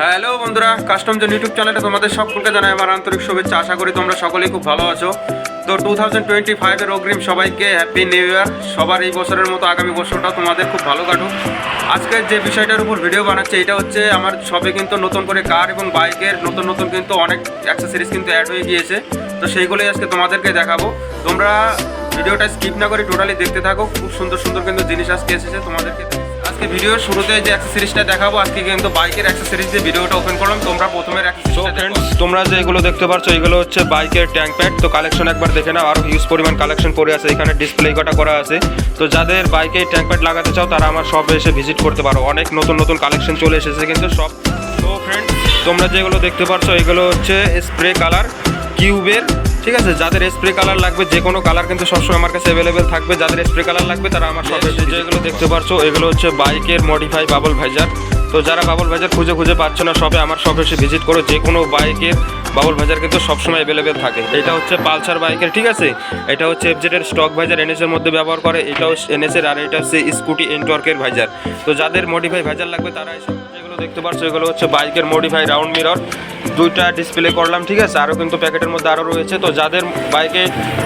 Hello বন্ধুরা custom zone YouTube চ্যানেলে তোমাদের সকলকে জানাই আমার আন্তরিক শুভেচ্ছা। আশা করি তোমরা সকলেই খুব ভালো আছো। তো টু থাউজেন্ড টোয়েন্টি ফাইভের অগ্রিম সবাইকে হ্যাপি নিউ ইয়ার সবার এই বছরের মতো আগামী বছরটা তোমাদের খুব ভালো কাটুক। আজকে যে বিষয়টার উপর ভিডিও বানাচ্ছে, এটা হচ্ছে আমার সবে কিন্তু নতুন করে কার এবং বাইকের নতুন নতুন কিন্তু অনেক অ্যাক্সেসরিজ কিন্তু অ্যাড হয়ে গিয়েছে। তো সেইগুলোই আজকে তোমাদেরকে দেখাবো। তোমরা ভিডিওটা স্কিপ না করে টোটালি দেখতে থাকো। খুব সুন্দর সুন্দর কিন্তু জিনিস আজকে এসেছে, তোমাদেরকে ভিডিওর শুরুতে যে অ্যাক্সেসরিজটা দেখাবো আজকে কিন্তু বাইকের অ্যাক্সেসরিজ দিয়ে ভিডিওটা ওপেন করলাম। তোমরা প্রথমের অ্যাক্সেসরিজটা ফ্রেন্ডস তোমরা যে এগুলো দেখতে পাচ্ছ এগুলো হচ্ছে বাইকের ট্যাঙ্ক প্যাড তো কালেকশন একবার দেখে নাও আরও হিউজ পরিমাণ কালেকশন পড়ে আছে। এখানে ডিসপ্লে কটা করা আছে। তো যাদের বাইকে ট্যাঙ্ক প্যাড লাগাতে চাও তারা আমার শপে এসে ভিজিট করতে পারো। অনেক নতুন নতুন কালেকশন চলে এসেছে কিন্তু সব তো ফ্রেন্ডস তোমরা যেগুলো দেখতে পাচ্ছ এগুলো হচ্ছে স্প্রে কালার কিউবের ঠিক আছে যাদের স্প্রে কালার লাগবে যে কোনো কালার কিন্তু সবসময় আমার কাছে অ্যাভেলেবেল থাকবে। যাদের স্প্রে কালার লাগবে তারা আমার সব যেগুলো দেখতে পারছ এগুলো হচ্ছে বাইকের মডিফাই বাবল ভাইজার তো যারা বাবল ভাইজার খুঁজে খুঁজে পাচ্ছ না সবে আমার শপে এসে ভিজিট করো। যে কোনো বাইকের বাবল ভাইজার কিন্তু সবসময় অ্যাভেলেবেল থাকে। এটা হচ্ছে পালসার বাইকের ঠিক আছে? এটা হচ্ছে এফজেডের স্টক ভাইজার এনএস এর মধ্যে ব্যবহার করে। এটাও এনএস এর আর এটা হচ্ছে স্কুটি এনটর্কের ভাইজার তো যাদের মডিফাই ভাইজার লাগবে তারা এসব যেগুলো দেখতে পাচ্ছ এগুলো হচ্ছে বাইকের মডিফাই রাউন্ড মিরর দুইটা ডিসপ্লে করলাম, ঠিক আছে? আরও কিন্তু প্যাকেটের মধ্যে আরও রয়েছে। তো যাদের বাইকে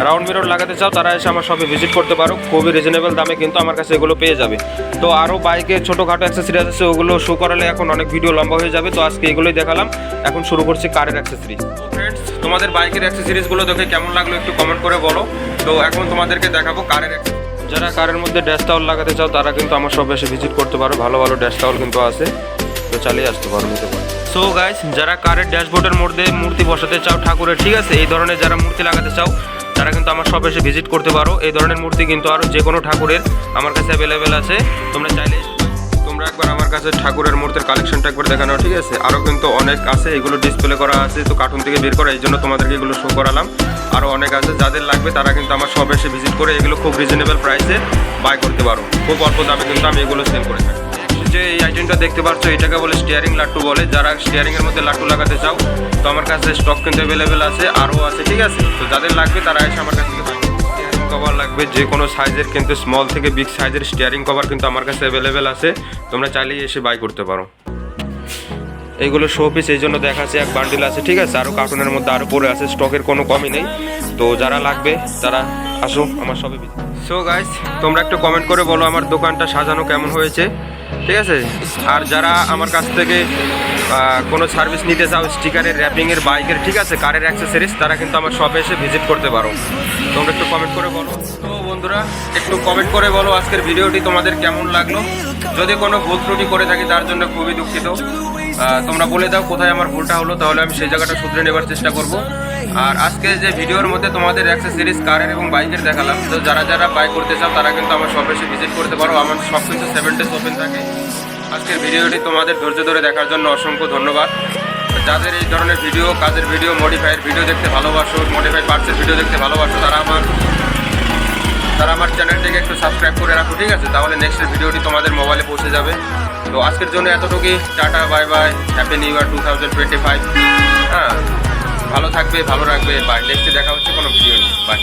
রাউন্ড মিরর লাগাতে চাও, তারা এসে আমার শপে ভিজিট করতে পারো। খুবই রিজনেবল দামে কিন্তু আমার কাছে এগুলো পেয়ে যাবে। তো আরও বাইকে ছোটোখাটো অ্যাক্সেসরি আছে ওগুলো শো করালে এখন অনেক ভিডিও লম্বা হয়ে যাবে। তো আজকে এগুলোই দেখালাম। এখন শুরু করছি কারের অ্যাক্সেসরি ফ্রেন্ডস তোমাদের বাইকের অ্যাক্সেসরিজগুলো দেখে কেমন লাগল একটু কমেন্ট করে বলো। তো এখন তোমাদেরকে দেখাবো কারের যারা কারের মধ্যে ড্যাশ টাওয়াল লাগাতে চাও, তারা কিন্তু আমার সব এসে ভিজিট করতে পারো। ভালো ভালো ড্যাশ টাওয়াল কিন্তু আছে। তো চালিয়ে আসতে পারো, নিতে পারো। সো গাইস যারা কারের ড্যাশবোর্ডের মধ্যে মূর্তি বসাতে চাও ঠাকুরের, ঠিক আছে? এই ধরনের যারা মূর্তি লাগাতে চাও, তারা কিন্তু আমার শপে এসে ভিজিট করতে পারো। এই ধরনের মূর্তি কিন্তু আরও যে কোনো ঠাকুরের আমার কাছে অ্যাভেলেবেল আছে। তোমরা চাইলে তোমরা একবার আমার কাছে ঠাকুরের মূর্তির কালেকশনটা একবার দেখানো ঠিক আছে? আরও কিন্তু অনেক আছে, এগুলো ডিসপ্লে করা আছে, তো কার্টুন থেকে বের করা, এই জন্য তোমাদেরকে এগুলো শো করালাম। আরও অনেক আছে, যাদের লাগবে তারা কিন্তু আমার শপে এসে ভিজিট করে এগুলো খুব রিজনেবল প্রাইসে বাই করতে পারো। খুব অল্প দামে কিন্তু আমি এগুলো সেল করে থাকি। যে এই আইটেমটা দেখতে পাচ্ছ এটাকে বলে স্টিয়ারিং লাট্টু বলে। যারা স্টিয়ারিং এর মধ্যে লাট্টু লাগাতে চাও, তো আমার কাছে স্টক কিন্তু অ্যাভেলেবেল আছে, আরও আছে, ঠিক আছে? তো যাদের লাগবে, তারা এসে আমার কাছে কভার লাগবে, যে কোনো সাইজের কিন্তু স্মল থেকে বিগ সাইজের স্টিয়ারিং কভার কিন্তু আমার কাছে অ্যাভেলেবেল আছে। তোমরা চাইলেই এসে বাই করতে পারো। এইগুলো শো পিস এই জন্য দেখাচ্ছে, এক বান্ডিল আছে, ঠিক আছে? আরও কার্টুনের মধ্যে আরও পরে আছে স্টকের কোনো কমই নেই। তো যারা লাগবে, তারা আসো আমার সবে সো গাইস তোমরা একটু কমেন্ট করে বলো আমার দোকানটা সাজানো কেমন হয়েছে, ঠিক আছে? আর যারা আমার কাছ থেকে কোনো সার্ভিস নিতে চাও স্টিকারের র্যাপিংয়ের বাইকের ঠিক আছে? কারের অ্যাক্সেসরিজ তারা কিন্তু আমার শপে এসে ভিজিট করতে পারো। তোমরা একটু কমেন্ট করে বলো। তো বন্ধুরা, একটু কমেন্ট করে বলো আজকের ভিডিওটি তোমাদের কেমন লাগল? যদি কোনো ভুল ত্রুটি করে থাকি, তার জন্য খুবই দুঃখিত। তোমরা বলে দাও কোথায় আমার ভুলটা হলো, তাহলে আমি সেই জায়গাটা শুধরে নেবার চেষ্টা করব। আর আজকে যে ভিডিওর মধ্যে তোমাদের অ্যাক্সেসরিজ কারের এবং বাইকের দেখালাম, তো যারা যারা বাইক করতে চাও, তারা কিন্তু আমার শপে এসে ভিজিট করতে পারো। আমার সব কিছু সেভেন ডেজ ওপেন থাকে। আজকের ভিডিওটি তোমাদের ধৈর্য ধরে দেখার জন্য অসংখ্য ধন্যবাদ। যাদের এই ধরনের ভিডিও কাজের ভিডিও মডিফাইয়ের ভিডিও দেখতে ভালোবাসো মডিফাই পার্টসের ভিডিও দেখতে ভালোবাসো, তারা আমার তারা আমার চ্যানেলটিকে একটু সাবস্ক্রাইব করে রাখো, ঠিক আছে? তাহলে নেক্সটের ভিডিওটি তোমাদের মোবাইলে পৌঁছে যাবে। তো আজকের জন্য এতটুকুই, tata bye bye happy new year two thousand twenty five হ্যাঁ ভালো থাকবে, ভালো রাখবে বাই নেক্সটে দেখা হচ্ছে কোনো ভিডিও নেই বাই